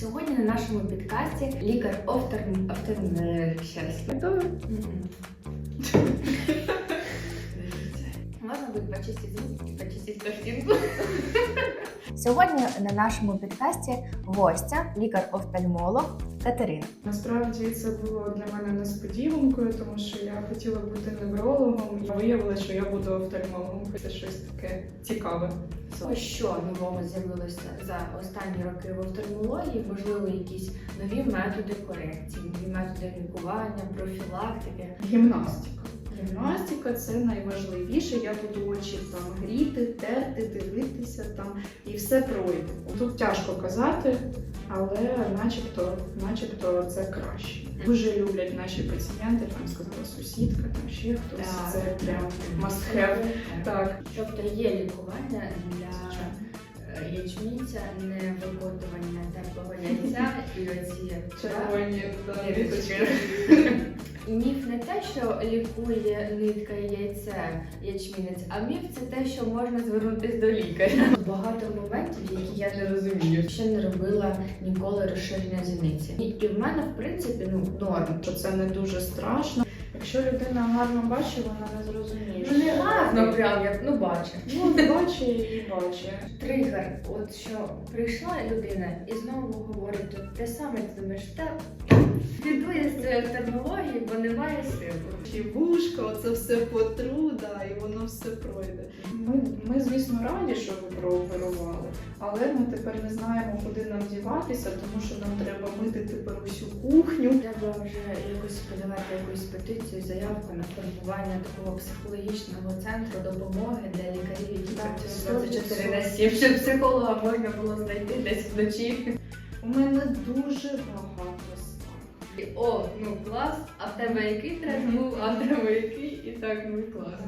Сьогодні на нашому підкасті лікар офтальм... е, щас. Готовы? Мгм. Можна буде почистити звук і почистити картинку. Сьогодні на нашому підкасті гостя, лікар-офтальмолог Катерина. Насправді це було для мене несподіванкою, тому що я хотіла бути неврологом, і виявилося, що я буду офтальмологом. Це щось таке цікаве. Що нового з'явилося за останні роки в офтальмології? Можливо, якісь нові методи корекції, нові методи лікування, профілактики. Гімнастика. Гімнастика це найважливіше. Я буду очі там гріти, терти, дивитися там і все пройде. Тут тяжко казати, але начебто, начебто це краще. Дуже люблять наші пацієнти, там сказала сусідка, там ще хтось. Це прям have. Так, Тобто є лікування для е, ячмінця, не викотування теплого яйця і оці червоні да. Міф не те, що лікує нитка і яйце ячмінець, а міф це те, що можна звернутися до лікаря. Багато моментів, які я не розумію. Ще не робила ніколи розширення зіниці. І, в мене, в принципі, ну норм. що це не дуже страшно. Якщо людина гарно бачить, вона не зрозуміє. Ну не гарно, прям як ну бачу. Ну, бачить і бачить. Тригер, от що прийшла людина і знову говорить те саме, ти думаєш, та піду я з цієї термології, бо немає сил. Вушка, оце все потру, да, і воно все пройде. Ми, ми, звісно, раді, що ви прооперували, але ми тепер не знаємо, куди нам діватися, тому що нам треба мити тепер усю кухню. Треба вже якось подавати якусь петицію, заявку на формування такого психологічного центру допомоги для лікарів, які працюють 24 на 7, щоб психолога можна було знайти десь вночі. У мене дуже багато О, ну клас, а в тебе який треш був, а в тебе який, і так, ну клас.